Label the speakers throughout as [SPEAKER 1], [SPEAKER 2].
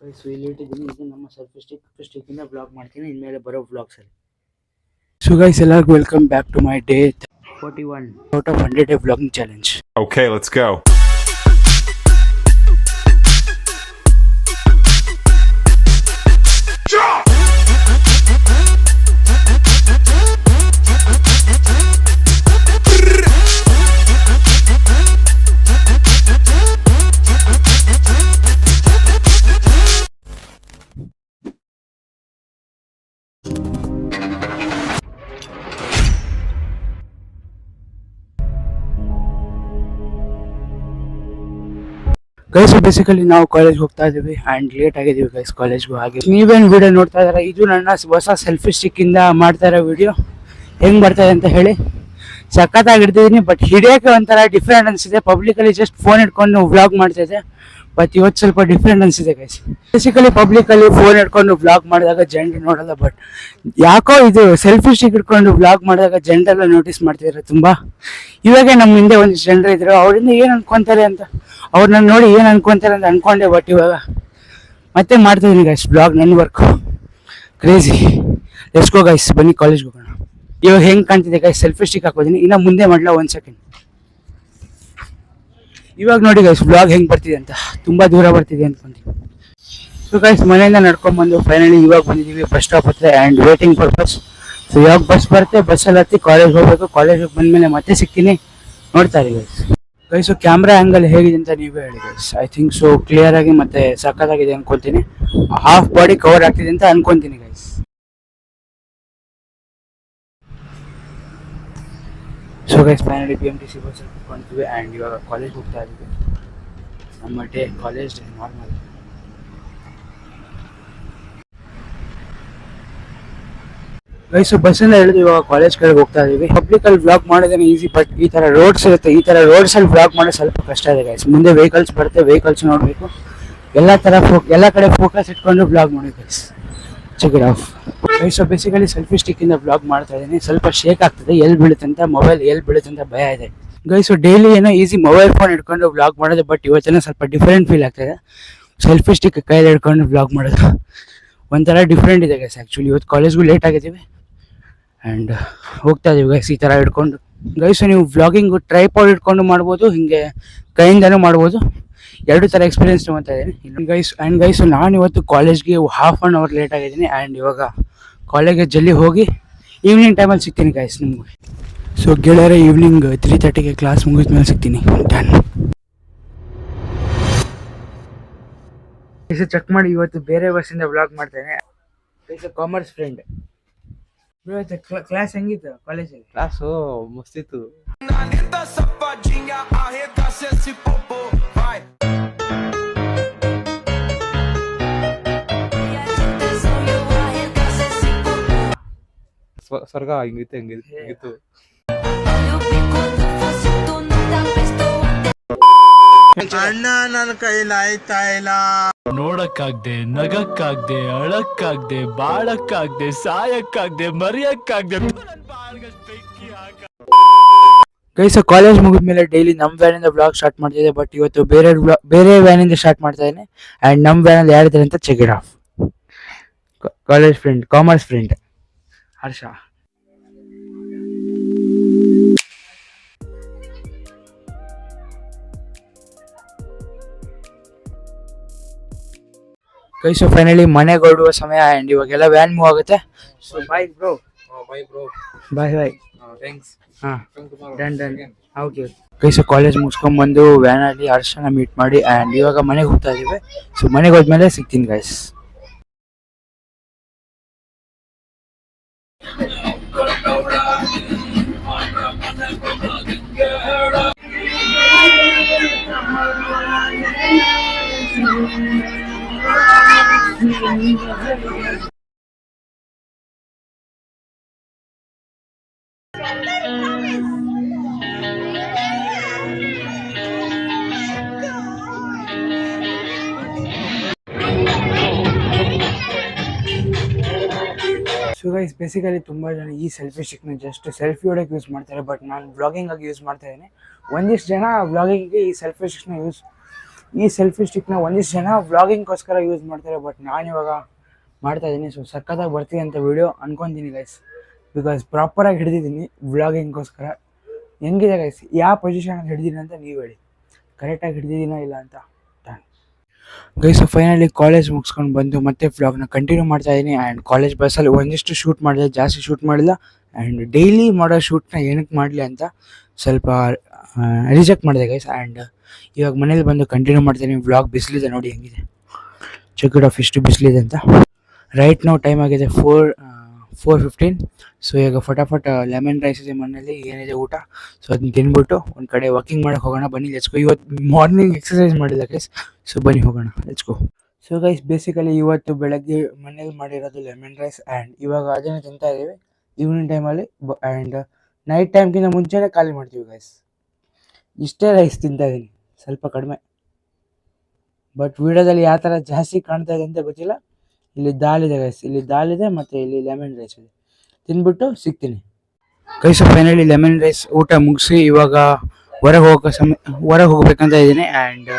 [SPEAKER 1] So ಇಲ್ಲಿ ಇಟ್ಟಿದ್ದೀನಿ ಇದು ನಮ್ಮ ಸೆಲ್ಫಿ ಸ್ಟಿಕ್ ಸ್ಟಿಕ್ಕಿಂದ ಬ್ಲಾಗ್ ಮಾಡ್ತೀನಿ ಇನ್ಮೇಲೆ ಬರೋ ಬ್ಲಾಗ್ಸಲ್ಲಿ
[SPEAKER 2] ಸೊ ಗೈಸ್ ಎಲ್ಲರಿಗೂ welcome back to my day
[SPEAKER 1] forty one
[SPEAKER 2] out of hundred day blogging challenge
[SPEAKER 3] Okay, let's go.
[SPEAKER 2] Guys basically ನಾವು ಕಾಲೇಜ್ ಹೋಗ್ತಾ ಇದೀವಿ ಅಂಡ್ ಲೇಟ್ ಆಗಿದೀವಿ ಗೈಸ್ ಕಾಲೇಜ್ಗೂ ಹಾಗೆ ನೀವೇನು ವಿಡಿಯೋ ನೋಡ್ತಾ ಇದಾರೆ ಇದು ನನ್ನ ಹೊಸ ಸೆಲ್ಫಿ ಸ್ಟಿಕ್ಕಿಂದ ಮಾಡ್ತಾ ಇರೋ ವಿಡಿಯೋ ಹೆಂಗ್ ಬರ್ತಾ ಇದೆ ಅಂತ ಹೇಳಿ. ಸಖತ್ತಾಗಿರ್ತಿದ್ದೀನಿ ಬಟ್ ಹಿಡಿಯೋಕೆ ಒಂಥರ ಡಿಫ್ರೆಂಟ್ ಅನ್ಸಿದೆ. ಪಬ್ಲಿಕಲ್ಲಿ ಜಸ್ಟ್ ಫೋನ್ ಇಟ್ಕೊಂಡು ವ್ಲಾಗ್ ಮಾಡ್ತಾ ಇದ್ದೆ ಬಟ್ ಇವತ್ತು ಸ್ವಲ್ಪ ಡಿಫ್ರೆಂಟ್ ಅನ್ಸಿದೆ ಗೈಸ್ ಬೇಸಿಕಲಿ ಪಬ್ಲಿಕಲ್ಲಿ ಫೋನ್ ಇಟ್ಕೊಂಡು ವ್ಲಾಗ್ ಮಾಡಿದಾಗ ಜನರು ನೋಡಲ್ಲ ಬಟ್ ಯಾಕೋ ಇದು ಸೆಲ್ಫಿ ಸ್ಟಿಕ್ ಇಟ್ಕೊಂಡು ವ್ಲಾಗ್ ಮಾಡಿದಾಗ ಜನರೆಲ್ಲ ನೋಟಿಸ್ ಮಾಡ್ತಿದ್ದಾರೆ ತುಂಬಾ. ಇವಾಗ ನಮ್ಮ ಹಿಂದೆ ಒಂದು ಜನರು ಇದ್ರು, ಅವರಿಂದ ಏನು ಅನ್ಕೊಂತಾರೆ ಅಂತ? ಅವ್ರನ್ನ ನೋಡಿ ಏನು ಅನ್ಕೊಂತಾರೆ ಅಂತ ಅನ್ಕೊಂಡೆ ಬಟ್ ಇವಾಗ ಮತ್ತೆ ಮಾಡ್ತಿದ್ದೀನಿ ಗೈಸ್ ಬ್ಲಾಗ್ ನನ್ನ ವರ್ಕ್ ಕ್ರೇಜಿ ಎಸ್ಕೋ ಗೈಸ್ ಬನ್ನಿ ಕಾಲೇಜ್ಗೆ ಹೋಗೋಣ. ಇವಾಗ ಹೆಂಗೆ ಕಾಣ್ತಿದೆ ಗೈಸ್ ಸೆಲ್ಫಿ ಸ್ಟಿಕ್ ಹಾಕೋದಿನಿ. ಇನ್ನ ಮುಂದೆ ಮಾಡಲ ಒಂದು ಸೆಕೆಂಡ್ ಇವಾಗ ನೋಡಿ ಗೈಸ್ ಬ್ಲಾಗ್ ಹೆಂಗೆ ಬರ್ತಿದೆ ಅಂತ. ತುಂಬ ದೂರ ಬರ್ತಿದೆ ಅನ್ಕೊಂತೀನಿ. ಸೊ ಗೈಸ್ ಮನೆಯಿಂದ ನಡ್ಕೊಂಡ್ಬಂದು ಫೈನಲಿ ಇವಾಗ ಬಂದಿದ್ದೀವಿ ಬಸ್ ಸ್ಟಾಪ್ ಹತ್ರ and waiting for bus so ಇವಾಗ ಬಸ್ ಬರುತ್ತೆ ಬಸ್ಸಲ್ಲಿ ಹತ್ತಿ ಕಾಲೇಜ್ ಕಾಲೇಜಿಗೆ ಬಂದ ಮೇಲೆ ಮತ್ತೆ ಸಿಗ್ತೀನಿ. ನೋಡ್ತಾ ಇರಿ ಗೈಸ್ ಗೈಸು ಕ್ಯಾಮ್ರಾ ಆ್ಯಂಗಲ್ ಹೇಗಿದೆ ಅಂತ ನೀವೇ ಹೇಳಿ guys I think so clear ಆಗಿ ಮತ್ತೆ ಸಕ್ಕತ್ತಾಗಿದೆ ಅನ್ಕೊಂತೀನಿ. ಹಾಫ್ ಬಾಡಿ ಕವರ್ ಆಗ್ತಿದೆ ಅಂತ ಅನ್ಕೊಂತೀನಿ guys so guys finally B M T C bus and ಇವಾಗ ಕಾಲೇಜ್ ಹೋಗ್ತಾ ಇದ್ದೀವಿ ನಮ್ಮ day college day normal guys ಬಸ್ಸಿಂದ ಇಳಿದು ಇವಾಗ ಕಾಲೇಜ್ ಕಡೆ ಹೋಗ್ತಾ ಇದೀವಿ. ಪಬ್ಲಿಕ್ ಅಲ್ಲಿ ಬ್ಲಾಕ್ ಮಾಡೋದೇನೆ ಈಸಿ ಬಟ್ ಈ ತರ ರೋಡ್ಸ್ ಇರುತ್ತೆ. ಈ ತರ ರೋಡ್ಸ್ ಅಲ್ಲಿ ಬ್ಲಾಕ್ ಮಾಡೋದು ಸ್ವಲ್ಪ ಕಷ್ಟ ಇದೆ ಗೈಸ್ ಮುಂದೆ ವೆಹಿಕಲ್ಸ್ ಬರುತ್ತೆ ವೆಹಿಕಲ್ಸ್ ನೋಡಬೇಕು. ಎಲ್ಲ ತರ ಎಲ್ಲ ಕಡೆ ಫೋಕಸ್ ಇಟ್ಕೊಂಡು ಬ್ಲಾಗ್ ಮಾಡಿ guys check it out guys basically selfie stick ಇಂದ ಬ್ಲಾಗ್ ಮಾಡ್ತಾ ಇದ್ದೀನಿ ಸ್ವಲ್ಪ ಶೇಕ್ ಆಗ್ತದೆ ಎಲ್ಲಿ ಬೀಳುತ್ತೆ ಅಂತ ಮೊಬೈಲ್ ಎಲ್ಲಿ ಬೀಳುತ್ತೆ ಅಂತ ಭಯ ಇದೆ. ಗೈಸು ಡೈಲಿ ಏನೋ ಈಸಿ ಮೊಬೈಲ್ ಫೋನ್ ಇಟ್ಕೊಂಡು ಬ್ಲಾಗ್ ಮಾಡೋದು ಬಟ್ ಇವತ್ತೇನೋ ಸ್ವಲ್ಪ ಡಿಫ್ರೆಂಟ್ ಫೀಲ್ ಆಗ್ತದೆ. ಸೆಲ್ಫಿ ಸ್ಟಿಕ್ ಕೈಯಲ್ಲಿ ಹಿಡ್ಕೊಂಡು ಬ್ಲಾಗ್ ಮಾಡೋದು. ಒಂಥರ ಡಿಫ್ರೆಂಟ್ ಇದೆ ಗೈಸ್ ಆ್ಯಕ್ಚುಲಿ ಇವತ್ತು ಕಾಲೇಜ್ಗೂ ಲೇಟ್ ಆಗಿದ್ದೀವಿ. ಆ್ಯಂಡ್ ಹೋಗ್ತಾ ಇದೀವಿ ಗೈಸ್ ಈ ಥರ ಹಿಡ್ಕೊಂಡು ಗೈಸು ನೀವು ವ್ಲಾಗಿಂಗು ಟ್ರೈಪಾಡ್ ಇಟ್ಕೊಂಡು ಮಾಡ್ಬೋದು, ಹಿಂಗೆ ಕೈಯಿಂದನೂ ಮಾಡ್ಬೋದು. ಎರಡು ಥರ ಎಕ್ಸ್ಪೀರಿಯನ್ಸ್ ತೊಗೊತಾ ಇದ್ದೀನಿ ಗೈಸ್ ಆ್ಯಂಡ್ ಗೈಸು ನಾನು ಇವತ್ತು ಕಾಲೇಜ್ಗೆ ಹಾಫ್ ಆನ್ ಅವರ್ ಲೇಟ್ ಆಗಿದ್ದೀನಿ. ಆ್ಯಂಡ್ ಇವಾಗ ಕಾಲೇಜ್ಗೆ ಜಲ್ಲಿ ಹೋಗಿ ಈವ್ನಿಂಗ್ ಟೈಮಲ್ಲಿ ಸಿಗ್ತೀನಿ ಗೈಸ್ ನಿಮಗೆ. ಸೊ ಗೆಳೆಯರೆ ಈವ್ನಿಂಗ್ ತ್ರೀ ತರ್ಟಿಗೆ ಕ್ಲಾಸ್ ಮುಗಿದ ಮೇಲೆ ಸಿಗ್ತೀನಿ. ಡನ್ ಚೆಕ್ ಮಾಡಿ ಇವತ್ತು ಬೇರೆ ಬಸ್ಸಿಂದ ಬ್ಲಾಗ್ ಮಾಡ್ತೇನೆ commerce friend ಕ್ಲಾಸ್ ಹೆಂಗಿತ್ತು ಕಾಲೇಜಲ್ಲಿ
[SPEAKER 4] class ಮಸ್ತಿತ್ತು
[SPEAKER 5] Anitta safadinha, arregaça esse popô, vai.
[SPEAKER 4] ಸ್ವ- ಸ್ವರ್ಗ ಹಿಂಗಿತ್ತು ಹೆಂಗಿತ್ತು ಹಿಂಗಿತ್ತು
[SPEAKER 6] ನೋಡಕ್ಕಾಗ್ದೆ, ನಗಕ್ಕಾಗ್ದೆ, ಅಳಕ್ಕಾಗ್ದೆ, ಬಾಳಕ್ಕಾಗ್ದೆ, ಸಾಯಕ್ಕಾಗ್ದೆ, ಮರೆಯಕ್ಕಾಗ್ದೆ
[SPEAKER 2] ಗೈಸ್ ಕಾಲೇಜ್ ಮುಗಿದ ಮೇಲೆ ಡೈಲಿ ನಮ್ಮ ವ್ಯಾನಿಂದ ಬ್ಲಾಗ್ ಸ್ಟಾರ್ಟ್ ಮಾಡ್ತಿದ್ದೆ ಬಟ್ ಇವತ್ತು ಬೇರೆ ಬೇರೆ ವ್ಯಾನಿಂದ ಸ್ಟಾರ್ಟ್ ಮಾಡ್ತಾ ಆ್ಯಂಡ್ ನಮ್ಮ ವ್ಯಾನಲ್ಲಿ ಯಾರಿದ್ದಾರೆ ಅಂತ check it out college friend commerce friend Harsha. Guys finally ಮನೆಗೆ ಹೊರಡುವ ಸಮಯ ಆ್ಯಂಡ್ ಇವಾಗೆಲ್ಲ ವ್ಯಾನ್ ಮೂವ್ ಆಗುತ್ತೆ. So bye bro
[SPEAKER 4] bye bro
[SPEAKER 2] bye bye
[SPEAKER 4] thanks
[SPEAKER 2] ಹಾಂ done done okay guys college ಮುಗಿಸ್ಕೊಂಡ್ ಬಂದು ವ್ಯಾನ್ ಅಲ್ಲಿ ಹರ್ಷನ ಮೀಟ್ ಮಾಡಿ ಆ್ಯಂಡ್ ಇವಾಗ ಮನೆಗೆ ಹೋಗ್ತಾ ಇದೀವಿ. ಸೊ ಮನೆಗೆ ಹೋದ್ಮೇಲೆ ಸಿಗ್ತೀನಿ ಗೈಸ್ ಸೊ ಗೈಸ್ ಬೇಸಿಕಲಿ ತುಂಬ ಜನ ಈ ಸೆಲ್ಫಿ ಸ್ಟಿಕ್ನ ಜಸ್ಟ್ ಸೆಲ್ಫಿ ಹೊಡಕ್ಕೆ ಯೂಸ್ ಮಾಡ್ತಾರೆ ಬಟ್ ನಾನು ವ್ಲಾಗಿಂಗಾಗಿ ಯೂಸ್ ಮಾಡ್ತಾ ಇದ್ದೀನಿ. ಒಂದಿಷ್ಟು ಜನ ವ್ಲಾಗಿಂಗ್ಗೆ ಈ ಸೆಲ್ಫಿ ಸ್ಟಿಕ್ನ ಯೂಸ್ ಈ ಸೆಲ್ಫಿ ಸ್ಟಿಕ್ನ ಒಂದಿಷ್ಟು ಜನ ವ್ಲಾಗಿಂಗ್ಗೋಸ್ಕರ ಯೂಸ್ ಮಾಡ್ತಾರೆ ಬಟ್ ನಾನಿವಾಗ ಮಾಡ್ತಾ ಇದ್ದೀನಿ. ಸೊ ಸಕ್ಕತ್ತಾಗಿ ಬರ್ತೀನಿ ಅಂತ ವಿಡಿಯೋ ಅನ್ಕೊತೀನಿ ಗೈಸ್ ಬಿಕಾಸ್ ಪ್ರಾಪರಾಗಿ ಹಿಡಿದಿದ್ದೀನಿ ವ್ಲಾಗಿಂಗ್ಗೋಸ್ಕರ ಹೆಂಗಿದೆ ಗೈಸ್ ಯಾವ ಪೊಸಿಷನಲ್ಲಿ ಹಿಡಿದೀನಿ ಅಂತ ನೀವು ಹೇಳಿ. ಕರೆಕ್ಟಾಗಿ ಹಿಡಿದಿದ್ದೀನೋ ಇಲ್ಲ ಅಂತ? ಗೈಸ್ ಫೈನಲಿ ಕಾಲೇಜ್ ಮುಗಿಸ್ಕೊಂಡು ಬಂದು ಮತ್ತೆ ವ್ಲಾಗ್ನ ಕಂಟಿನ್ಯೂ ಮಾಡ್ತಾ ಇದ್ದೀನಿ. ಆ್ಯಂಡ್ ಕಾಲೇಜ್ ಬಸ್ಸಲ್ಲಿ ಒಂದಿಷ್ಟು ಶೂಟ್ ಮಾಡಿದೆ, ಜಾಸ್ತಿ ಶೂಟ್ ಮಾಡಿಲ್ಲ. ಆ್ಯಂಡ್ ಡೈಲಿ ಮಾಡೋ ಶೂಟ್ನ ಏನಕ್ಕೆ ಮಾಡಲಿ ಅಂತ ಸ್ವಲ್ಪ ರಿಜೆಕ್ಟ್ ಮಾಡಿದೆ ಗೈಸ್ ಆ್ಯಂಡ್ ಇವಾಗ ಮನೇಲಿ ಬಂದು ಕಂಟಿನ್ಯೂ ಮಾಡ್ತೀನಿ ವ್ಲಾಗ್ ಬಿಸಿಲಿದೆ ನೋಡಿ, ಹೆಂಗಿದೆ? ಚೆಕ್ ಇಟ್ ಆಫ್ ಇಷ್ಟು ಬಿಸಿಲಿದೆ ಅಂತ. ರೈಟ್ ನಾವು ಟೈಮ್ ಆಗಿದೆ ಫೋರ್ ಫೋರ್ ಫಿಫ್ಟೀನ್ ಸೊ ಈಗ ಫಟಾಫಟ್ ಲೆಮನ್ ರೈಸ್ ಇದೆ ಮನೇಲಿ ಏನಿದೆ ಊಟ? ಸೊ ಅದನ್ನ ತಿನ್ಬಿಟ್ಟು ಒಂದು ಕಡೆ ವಾಕಿಂಗ್ ಮಾಡಕ್ಕೆ ಹೋಗೋಣ. ಬನ್ನಿ ಲೆಚ್ಕೋ ಇವತ್ತು ಮಾರ್ನಿಂಗ್ ಎಕ್ಸಸೈಸ್ ಮಾಡಿಲ್ಲ ಗೈಸ್ ಸೊ ಬನ್ನಿ ಹೋಗೋಣ. ಲೆಚ್ಕೋ ಸೊ ಗೈಸ್ ಬೇಸಿಕಲಿ ಇವತ್ತು ಬೆಳಗ್ಗೆ ಮನೇಲಿ ಮಾಡಿರೋದು ಲೆಮನ್ ರೈಸ್ ಆ್ಯಂಡ್ ಇವಾಗ ಅದನ್ನೇ ತಿಂತಾ ಇದ್ದೀವಿ. ಈವ್ನಿಂಗ್ ಟೈಮಲ್ಲಿ ಆ್ಯಂಡ್ ನೈಟ್ ಟೈಮ್ಗಿಂತ ಮುಂಚೆನೇ ಖಾಲಿ ಮಾಡ್ತೀವಿ ಗೈಸ್ ಇಷ್ಟೇ ರೈಸ್ ತಿಂತಾ ಇದ್ದೀನಿ ಸ್ವಲ್ಪ ಕಡಿಮೆ. ಬಟ್ ವಿಡಿಯೋದಲ್ಲಿ ಯಾವ ಥರ ಜಾಸ್ತಿ ಕಾಣ್ತಾ ಇದೆ ಅಂತ ಗೊತ್ತಿಲ್ಲ. ಇಲ್ಲಿ ದಾಲ್ ಇದೆ ಗೈಸ್ ಇಲ್ಲಿ ದಾಲ್ ಇದೆ ಮತ್ತೆ ಇಲ್ಲಿ ಲೆಮನ್ ರೈಸ್ ಇದೆ. ತಿಂದ್ಬಿಟ್ಟು ಸಿಗ್ತೀನಿ. ಗೈಸ್ ಫೈನಲಿ ಲೆಮನ್ ರೈಸ್ ಊಟ ಮುಗಿಸಿ ಇವಾಗ ಹೊರಗೆ ಹೋಗೋ ಸಮಯ ಹೊರಗೆ ಹೋಗ್ಬೇಕಂತ ಇದ್ದೀನಿ ಆ್ಯಂಡ್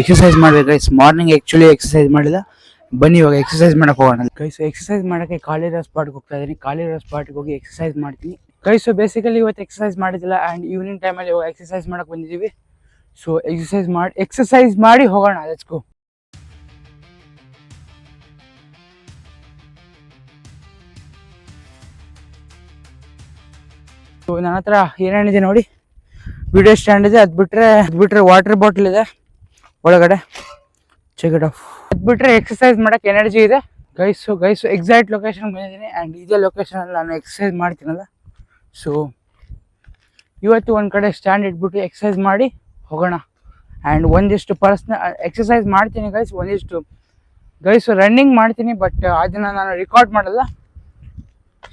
[SPEAKER 2] ಎಕ್ಸಸೈಸ್ ಮಾಡಬೇಕು ಗೈಸ್ ಮಾರ್ನಿಂಗ್ ಆ್ಯಕ್ಚುಲಿ ಎಕ್ಸಸೈಸ್ ಮಾಡಿಲ್ಲ. ಬನ್ನಿ ಇವಾಗ ಎಕ್ಸಸೈಸ್ ಮಾಡಕ್ಕೆ ಹೋಗೋಣ. ಕೈಸು ಎಕ್ಸಸೈಸ್ ಮಾಡೋಕ್ಕೆ ಕಾಲಿರೋ ಸ್ಪಾಟ್ಗೆ ಹೋಗ್ತಾ ಇದ್ದೀನಿ. ಕಾಲಿರೋ ಸ್ಪಾಟ್ಗೆ ಹೋಗಿ ಎಕ್ಸಸೈಸ್ ಮಾಡ್ತೀನಿ. ಕೈಸೋ ಬೇಸಿಕಲಿ ಇವತ್ತು ಎಕ್ಸಸೈಸ್ ಮಾಡಿದ್ದಿಲ್ಲ ಆ್ಯಂಡ್ ಈವ್ನಿಂಗ್ ಟೈಮಲ್ಲಿ ಇವಾಗ ಎಕ್ಸಸೈಸ್ ಮಾಡೋಕ್ಕೆ ಬಂದಿದ್ದೀವಿ. ಸೊ ಎಕ್ಸಸೈಸ್ ಮಾಡಿ ಎಕ್ಸಸೈಸ್ ಮಾಡಿ ಹೋಗೋಣ. ಲೆಟ್ಸ್ ಸೊ ನನ್ನ ಹತ್ರ ಏನೇನಿದೆ ನೋಡಿ. ವಿಡಿಯೋ ಸ್ಟ್ಯಾಂಡ್ ಇದೆ. ಅದು ಬಿಟ್ಟರೆ ಅದು ಬಿಟ್ಟರೆ ವಾಟರ್ ಬಾಟಲ್ ಇದೆ. ಒಳಗಡೆ. ಚೆಕ್ ಆಫ್ ಅದು ಬಿಟ್ಟರೆ ಎಕ್ಸಸೈಸ್ ಮಾಡೋಕ್ಕೆ ಎನರ್ಜಿ ಇದೆ. ಗೈಸು ಗೈಸು ಎಕ್ಸಾಕ್ಟ್ ಲೊಕೇಶನ್ ಬಂದಿದ್ದೀನಿ. ಆ್ಯಂಡ್ ಇದೇ ಲೊಕೇಶನಲ್ಲಿ ನಾನು ಎಕ್ಸಸೈಸ್ ಮಾಡ್ತೀನಲ್ಲ. ಸೊ ಇವತ್ತು ಒಂದು ಕಡೆ ಸ್ಟ್ಯಾಂಡ್ ಇಟ್ಬಿಟ್ಟು ಎಕ್ಸಸೈಸ್ ಮಾಡಿ ಹೋಗೋಣ. ಆ್ಯಂಡ್ ಒಂದಿಷ್ಟು ಪರ್ಸ್ನ ಎಕ್ಸಸೈಸ್ ಮಾಡ್ತೀನಿ ಗೈಸ್ ಒಂದಿಷ್ಟು ಗೈಸು ರನ್ನಿಂಗ್ ಮಾಡ್ತೀನಿ ಬಟ್ ಅದನ್ನು ನಾನು ರೆಕಾರ್ಡ್ ಮಾಡಲ್ಲ.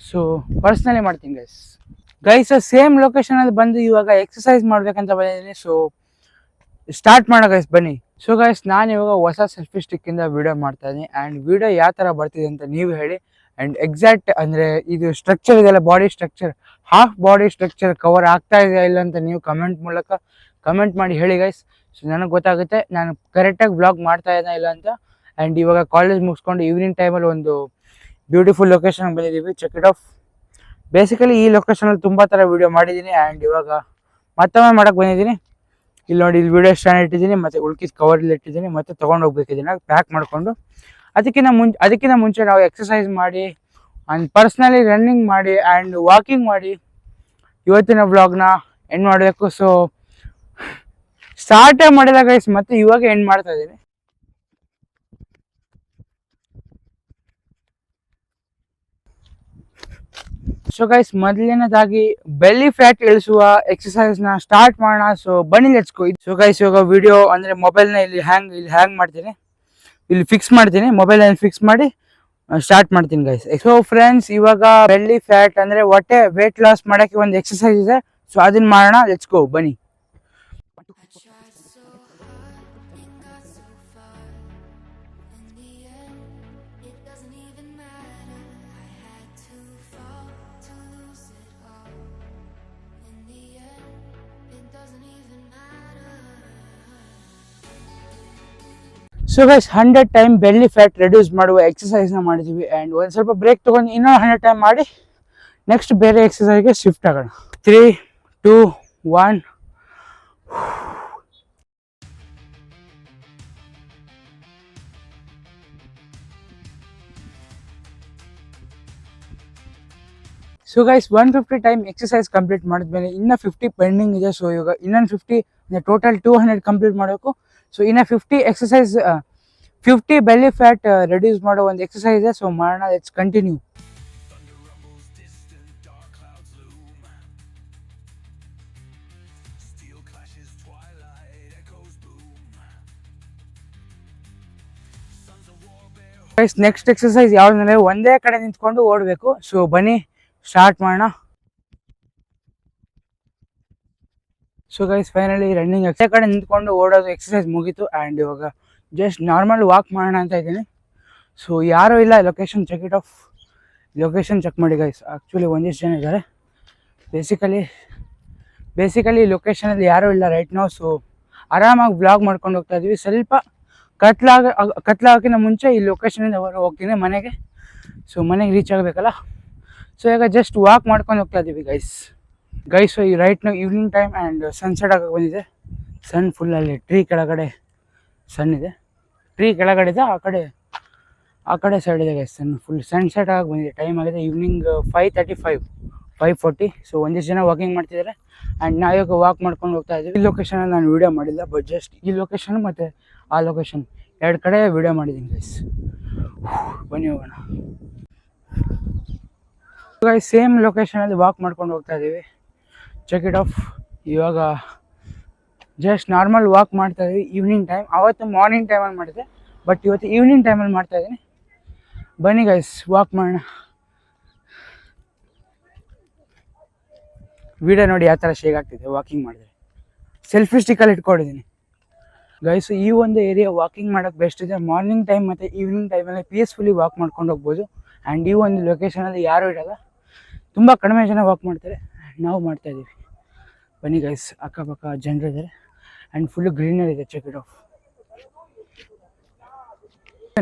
[SPEAKER 2] ಸೊ ಪರ್ಸ್ನಲಿ ಮಾಡ್ತೀನಿ ಗೈಸ್ ಗೈಸ್ ಸೇಮ್ ಲೊಕೇಶನ್ ಅಲ್ಲಿ ಬಂದು ಇವಾಗ ಎಕ್ಸಸೈಸ್ ಮಾಡ್ಬೇಕಂತ ಬಂದಿದ್ದೀನಿ. ಸೊ ಸ್ಟಾರ್ಟ್ ಮಾಡೋ ಗೈಸ್ ಬನ್ನಿ. ಸೊ ಗೈಸ್ ನಾನು ಇವಾಗ ಹೊಸ ಸೆಲ್ಫಿ ಸ್ಟಿಕ್ ಇಂದ ವಿಡಿಯೋ ಮಾಡ್ತಾ ಇದ್ದೀನಿ. ಅಂಡ್ ವಿಡಿಯೋ ಯಾವ ತರ ಬರ್ತಿದೆ ಅಂತ ನೀವು ಹೇಳಿ. ಅಂಡ್ ಎಕ್ಸಾಕ್ಟ್ ಅಂದ್ರೆ ಇದು ಸ್ಟ್ರಕ್ಚರ್ ಇದೆಲ್ಲ body structure half body structure cover ಆಗ್ತಾ ಇದೆಯಾ ಇಲ್ಲ ಅಂತ ನೀವು ಕಮೆಂಟ್ ಮೂಲಕ ಕಮೆಂಟ್ ಮಾಡಿ ಹೇಳಿ ಗೈಸ್ ಸೊ ನನಗೆ ಗೊತ್ತಾಗುತ್ತೆ, ನಾನು ಕರೆಕ್ಟಾಗಿ ಬ್ಲಾಗ್ ಮಾಡ್ತಾ ಇದ್ದ ಇಲ್ಲ ಅಂತ. ಆ್ಯಂಡ್ ಇವಾಗ ಕಾಲೇಜ್ ಮುಗಿಸ್ಕೊಂಡು ಈವ್ನಿಂಗ್ ಟೈಮಲ್ಲಿ ಒಂದು ಬ್ಯೂಟಿಫುಲ್ ಲೊಕೇಶನ್ ಬಂದಿದ್ದೀವಿ. ಚೆಕ್ ಇಟ್ ಆಫ್ ಬೇಸಿಕಲಿ ಈ ಲೊಕೇಶನಲ್ಲಿ ತುಂಬ ಥರ ವೀಡಿಯೋ ಮಾಡಿದ್ದೀನಿ ಆ್ಯಂಡ್ ಇವಾಗ ಮತ್ತೊಮ್ಮೆ ಮಾಡಕ್ಕೆ ಬಂದಿದ್ದೀನಿ. ಇಲ್ಲಿ ನೋಡಿ, ಇಲ್ಲಿ ವೀಡಿಯೋ ಸ್ಟ್ಯಾಂಡ್ ಇಟ್ಟಿದ್ದೀನಿ, ಮತ್ತು ಉಳ್ಕಿದ ಕವರಲ್ಲಿ ಇಟ್ಟಿದ್ದೀನಿ, ಮತ್ತೆ ತೊಗೊಂಡು ಹೋಗ್ಬೇಕಿದ್ದೀನಿ ಪ್ಯಾಕ್ ಮಾಡಿಕೊಂಡು. ಅದಕ್ಕಿಂತ ಮುಂಚೆ ಅದಕ್ಕಿಂತ ಮುಂಚೆ ನಾವು ಎಕ್ಸಸೈಸ್ ಮಾಡಿ ಆ್ಯಂಡ್ ಪರ್ಸ್ನಲಿ ರನ್ನಿಂಗ್ ಮಾಡಿ ಆ್ಯಂಡ್ ವಾಕಿಂಗ್ ಮಾಡಿ ಇವತ್ತಿನ ಬ್ಲಾಗ್ನ ಎಂಡ್ ಮಾಡಬೇಕು. ಸೊ ಸ್ಟಾರ್ಟೇ ಮಾಡಿದಾಗ ಗೈಸ್ ಮತ್ತೆ ಇವಾಗ ಎಂಡ್ ಮಾಡ್ತಾ ಇದ್ದೀನಿ. ಸೊ ಗೈಸ್ ಮೊದಲನೇದಾಗಿ ಬೆಲ್ಲಿ ಫ್ಯಾಟ್ ಇಳಿಸುವ ಎಕ್ಸಸೈಸ್ನ ಸ್ಟಾರ್ಟ್ ಮಾಡೋಣ. ಸೊ ಬನ್ನಿ ಲೆಚ್ಕೋ ಸೊ ಗೈಸ್ ಇವಾಗ ವಿಡಿಯೋ ಅಂದ್ರೆ ಮೊಬೈಲ್ನ ಇಲ್ಲಿ ಹ್ಯಾಂಗ್ ಇಲ್ಲಿ ಹ್ಯಾಂಗ್ ಮಾಡ್ತೀನಿ. ಇಲ್ಲಿ ಫಿಕ್ಸ್ ಮಾಡ್ತೀನಿ. ಮೊಬೈಲ್ ಅಲ್ಲಿ ಫಿಕ್ಸ್ ಮಾಡಿ ಸ್ಟಾರ್ಟ್ ಮಾಡ್ತೀನಿ ಗೈಸ್ ಸೊ ಫ್ರೆಂಡ್ಸ್ ಇವಾಗ ಬೆಲ್ಲಿ ಫ್ಯಾಟ್ ಅಂದ್ರೆ ಹೊಟ್ಟೆ ವೇಟ್ ಲಾಸ್ ಮಾಡಕ್ಕೆ ಒಂದು ಎಕ್ಸಸೈಸ್ ಇದೆ. ಸೊ ಅದನ್ನ ಮಾಡೋಣ. ಗೋ ಬನ್ನಿ. So guys hundred time belly fat reduce ಮಾಡುವ ಎಕ್ಸಸೈಸ್ನ ಮಾಡಿದ್ದೀವಿ ಆ್ಯಂಡ್ ಒಂದು ಸ್ವಲ್ಪ ಬ್ರೇಕ್ ತೊಗೊಂಡು ಇನ್ನೊಂದು ಹಂಡ್ರೆಡ್ ಟೈಮ್ ಮಾಡಿ ನೆಕ್ಸ್ಟ್ ಬೇರೆ ಎಕ್ಸಸೈಸ್ಗೆ ಶಿಫ್ಟ್ ಆಗೋಣ. Three two one so guys one fifty time exercise complete ಮಾಡಿದ್ಮೇಲೆ ಇನ್ನೂ ಫಿಫ್ಟಿ ಪೆಂಡಿಂಗ್ ಇದೆ. ಸೊ ಇವಾಗ ಇನ್ನೊಂದು fifty total two hundred complete ಮಾಡಬೇಕು ಸೊ ಇನ್ನು fifty exercise fifty belly fat reduce ಮಾಡೋ ಒಂದು ಎಕ್ಸಸೈಸ್ ಇದೆ. ಸೊ ಮಾಡೋಣ ಇಟ್ಸ್ ಕಂಟಿನ್ಯೂ ನೆಕ್ಸ್ಟ್ ಎಕ್ಸಸೈಸ್ ಯಾವ್ದಂದ್ರೆ ಒಂದೇ ಕಡೆ ನಿಂತ್ಕೊಂಡು ಓಡಬೇಕು. ಸೊ ಬನ್ನಿ. ಸ್ಟಾರ್ಟ್ ಮಾಡೋಣ. ಸೊ ಗೈಸ್ ಫೈನಲಿ ರನ್ನಿಂಗ್ ಎಕ್ಸೈ ಕಡೆ ನಿಂತ್ಕೊಂಡು ಓಡೋದು ಎಕ್ಸಸೈಸ್ ಮುಗೀತು ಆ್ಯಂಡ್ ಇವಾಗ ಜಸ್ಟ್ ನಾರ್ಮಲ್ ವಾಕ್ ಮಾಡೋಣ ಅಂತ ಇದ್ದೀನಿ. ಸೊ ಯಾರೂ ಇಲ್ಲ location check it out location check ಮಾಡಿ ಗೈಸ್ ಆ್ಯಕ್ಚುಲಿ ಒಂದಿಷ್ಟು ಜನ ಇದ್ದಾರೆ. ಬೇಸಿಕಲಿ ಬೇಸಿಕಲಿ ಲೊಕೇಶನಲ್ಲಿ ಯಾರೂ ಇಲ್ಲ ರೈಟ್ ನಾವು ಸೊ ಆರಾಮಾಗಿ ಬ್ಲಾಗ್ ಮಾಡ್ಕೊಂಡು ಹೋಗ್ತಾ ಇದೀವಿ. ಸ್ವಲ್ಪ ಕತ್ಲಾಗ, ಕತ್ಲಾಗಕ್ಕಿಂತ ಮುಂಚೆ ಈ ಲೊಕೇಶನಿಂದ ಹೋಗ್ತೀನಿ ಮನೆಗೆ. ಸೊ ಮನೆಗೆ ರೀಚ್ ಆಗಬೇಕಲ್ಲ? ಸೊ ಈಗ ಜಸ್ಟ್ ವಾಕ್ ಮಾಡ್ಕೊಂಡು ಹೋಗ್ತಾ ಇದ್ದೀವಿ ಗೈಸ್ ಗೈಸ್ ಈ right evening time and sunset ಆಗಕ್ಕೆ ಬಂದಿದೆ. ಸನ್ ಫುಲ್ ಅಲ್ಲಿ ಟ್ರೀ ಕೆಳಗಡೆ ಸನ್ ಇದೆ. ಟ್ರೀ ಕೆಳಗಡೆ ಇದೆ, ಆ ಕಡೆ ಆ ಕಡೆ ಸೈಡ್ ಇದೆ ಗೈಸ್ ಸನ್ ಫುಲ್ ಸನ್ಸೆಟ್ ಆಗಿ ಬಂದಿದೆ. ಟೈಮ್ ಆಗಿದೆ evening five thirty five five forty so ಒಂದಿಷ್ಟು ಜನ ವಾಕಿಂಗ್ ಮಾಡ್ತಿದ್ದಾರೆ ಆ್ಯಂಡ್ ನಾವಿವಾಗ ವಾಕ್ ಮಾಡ್ಕೊಂಡು ಹೋಗ್ತಾ ಇದ್ದೀವಿ ಈ ಲೊಕೇಶನಲ್ಲಿ ನಾನು ವೀಡಿಯೋ ಮಾಡಿಲ್ಲ ಬಟ್ ಜಸ್ಟ್ ಈ ಲೊಕೇಶನ್ ಮತ್ತು ಆ ಲೊಕೇಶನ್ ಎರಡು ಕಡೆ ವೀಡಿಯೋ ಮಾಡಿದ್ದೀನಿ ಗೈಸ್ ಬನ್ನಿ ಹೋಗೋಣ. ಸೇಮ್ ಲೊಕೇಶನಲ್ಲಿ ವಾಕ್ ಮಾಡ್ಕೊಂಡು ಹೋಗ್ತಾ ಇದ್ದೀವಿ ಚೆಕ್ ಇಟ್ ಆಫ್ ಇವಾಗ ಜಸ್ಟ್ ನಾರ್ಮಲ್ ವಾಕ್ ಮಾಡ್ತಾ ಇದ್ದೀವಿ ಈವ್ನಿಂಗ್ ಟೈಮ್ ಅವತ್ತು ಮಾರ್ನಿಂಗ್ ಟೈಮಲ್ಲಿ ಮಾಡಿದೆ. ಬಟ್ ಇವತ್ತು ಈವ್ನಿಂಗ್ ಟೈಮಲ್ಲಿ ಮಾಡ್ತಾ ಇದ್ದೀನಿ ಬನ್ನಿ ಗೈಸ್ ವಾಕ್ ಮಾಡೋಣ. ವಿಡಿಯೋ ನೋಡಿ ಯಾವ ಥರ ಶೇಕ್ ಆಗ್ತಿದೆ ವಾಕಿಂಗ್ ಮಾಡಿದ್ರೆ. ಸೆಲ್ಫಿ ಸ್ಟಿಕ್ಕಲ್ಲಿ ಇಟ್ಕೊಂಡಿದ್ದೀನಿ ಗೈಸು ಈ ಒಂದು ಏರಿಯಾ ವಾಕಿಂಗ್ ಮಾಡೋಕ್ಕೆ ಬೆಸ್ಟ್ ಇದೆ. ಮಾರ್ನಿಂಗ್ ಟೈಮ್ ಮತ್ತು ಈವ್ನಿಂಗ್ ಟೈಮಲ್ಲಿ ಪೀಸ್ಫುಲಿ ವಾಕ್ ಮಾಡ್ಕೊಂಡು ಹೋಗ್ಬೋದು. ಆ್ಯಂಡ್ ಈ ಒಂದು ಲೊಕೇಶನಲ್ಲಿ ಯಾರೂ ಇರಲ್ಲ. ತುಂಬ ಕಡಿಮೆ ಜನ ವಾಕ್ ಮಾಡ್ತಾರೆ. ನಾವು ಮಾಡ್ತಾ ಇದ್ದೀವಿ. ಬನ್ನಿ ಗೈಸ್ ಅಕ್ಕಪಕ್ಕ ಜನರಿದ್ದಾರೆ. ಆ್ಯಂಡ್ ಗ್ರೀನರಿ ಇದೆ ಚೆಕ್ ಇಟ್ ಆಫ್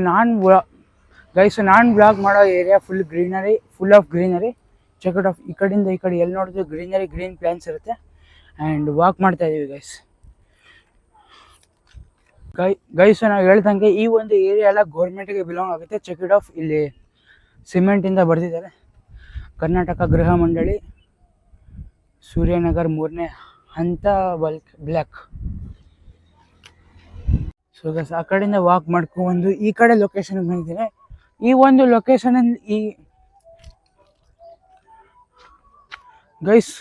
[SPEAKER 2] ನಾನ್ ಗೈಸ್ ನಾನು ಬ್ಲಾಗ್ ಮಾಡೋ area full greenery full of greenery check it off ಈ ಕಡೆಯಿಂದ ಈ ಕಡೆ ಎಲ್ಲಿ ನೋಡಿದ್ರು ಗ್ರೀನರಿ ಗ್ರೀನ್ ಪ್ಲಾಂಟ್ಸ್ ಇರುತ್ತೆ. ಆ್ಯಂಡ್ ವಾಕ್ ಮಾಡ್ತಾ ಇದ್ದೀವಿ ಗೈಸ್ ಗೈ ಗೈಸ್ ನಾವು ಹೇಳ್ದಂಗೆ ಈ ಒಂದು ಏರಿಯಾ ಎಲ್ಲ ಗೌರ್ಮೆಂಟಿಗೆ ಬಿಲಾಂಗ್ ಆಗುತ್ತೆ. ಚೆಕ್ ಇಟ್ ಆಫ್ ಇಲ್ಲಿ ಸಿಮೆಂಟಿಂದ ಬರೆದಿದ್ದಾರೆ. ಕರ್ನಾಟಕ ಗೃಹ ಮಂಡಳಿ ಸೂರ್ಯನಗರ್ ಮೂರನೇ ಹಂತ ಬಲ್ಕ್ ಬ್ಲ್ಯಾಕ್ ಸೊ ಗಸ್ ಆ ಕಡೆಯಿಂದ ವಾಕ್ ಮಾಡ್ಕೊಂಡು ಈ ಕಡೆ ಲೊಕೇಶನ್ಗೆ ಬಂದಿದ್ದೇನೆ ಈ ಒಂದು ಲೊಕೇಶನಲ್ಲಿ ಈ ಗೈಸ್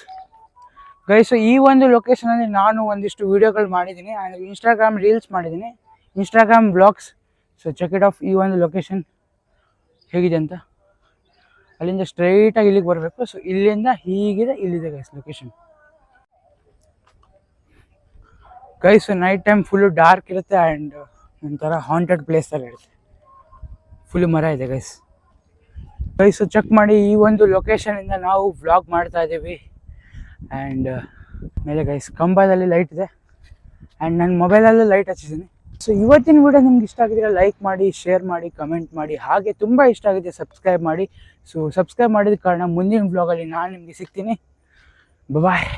[SPEAKER 2] ಗೈಸ್ ಈ ಒಂದು ಲೊಕೇಶನಲ್ಲಿ ನಾನು ಒಂದಿಷ್ಟು ವೀಡಿಯೋಗಳು ಮಾಡಿದ್ದೀನಿ. ಆ್ಯಂಡ್ ಇನ್ಸ್ಟಾಗ್ರಾಮ್ ರೀಲ್ಸ್ ಮಾಡಿದ್ದೀನಿ. Instagram blogs so check it off ಈ ಒಂದು ಲೊಕೇಶನ್ ಹೇಗಿದೆ ಅಂತ. ಅಲ್ಲಿಂದ ಸ್ಟ್ರೈಟಾಗಿ ಇಲ್ಲಿಗೆ ಬರಬೇಕು. ಸೊ ಇಲ್ಲಿಂದ ಹೀಗಿದೆ ಇಲ್ಲಿದೆ guys location guys night time full dark ಇರುತ್ತೆ ಆ್ಯಂಡ್ ಒಂಥರ ಹಾಂಟೆಡ್ ಪ್ಲೇಸ್ ಥರ ಇರುತ್ತೆ. ಫುಲ್ ಮರ ಇದೆ ಗೈಸ್ ಗೈಸು ಚೆಕ್ ಮಾಡಿ ಈ ಒಂದು ಲೊಕೇಶನಿಂದ ನಾವು ವ್ಲಾಗ್ ಮಾಡ್ತಾ ಇದ್ದೀವಿ. ಆ್ಯಂಡ್ ಮೇಲೆ ಗೈಸ್ ಕಂಬದಲ್ಲಿ ಲೈಟ್ ಇದೆ. ಆ್ಯಂಡ್ ನನ್ನ ಮೊಬೈಲಲ್ಲೂ ಲೈಟ್ ಹಚ್ಚಿದ್ದೀನಿ. ಸೊ ಇವತ್ತಿನ ವಿಡಿಯೋ ನಿಮ್ಗೆ ಇಷ್ಟ ಆಗಿದ್ರೆ ಲೈಕ್ ಮಾಡಿ ಶೇರ್ ಮಾಡಿ ಕಮೆಂಟ್ ಮಾಡಿ. ಹಾಗೆ ತುಂಬ ಇಷ್ಟ ಆಗಿದೆ ಸಬ್ಸ್ಕ್ರೈಬ್ ಮಾಡಿ. ಸೊ ಸಬ್ಸ್ಕ್ರೈಬ್ ಮಾಡಿದ ಕಾರಣ ಮುಂದಿನ ಬ್ಲಾಗಲ್ಲಿ ನಾನು ನಿಮಗೆ ಸಿಗ್ತೀನಿ. ಬಾಯ್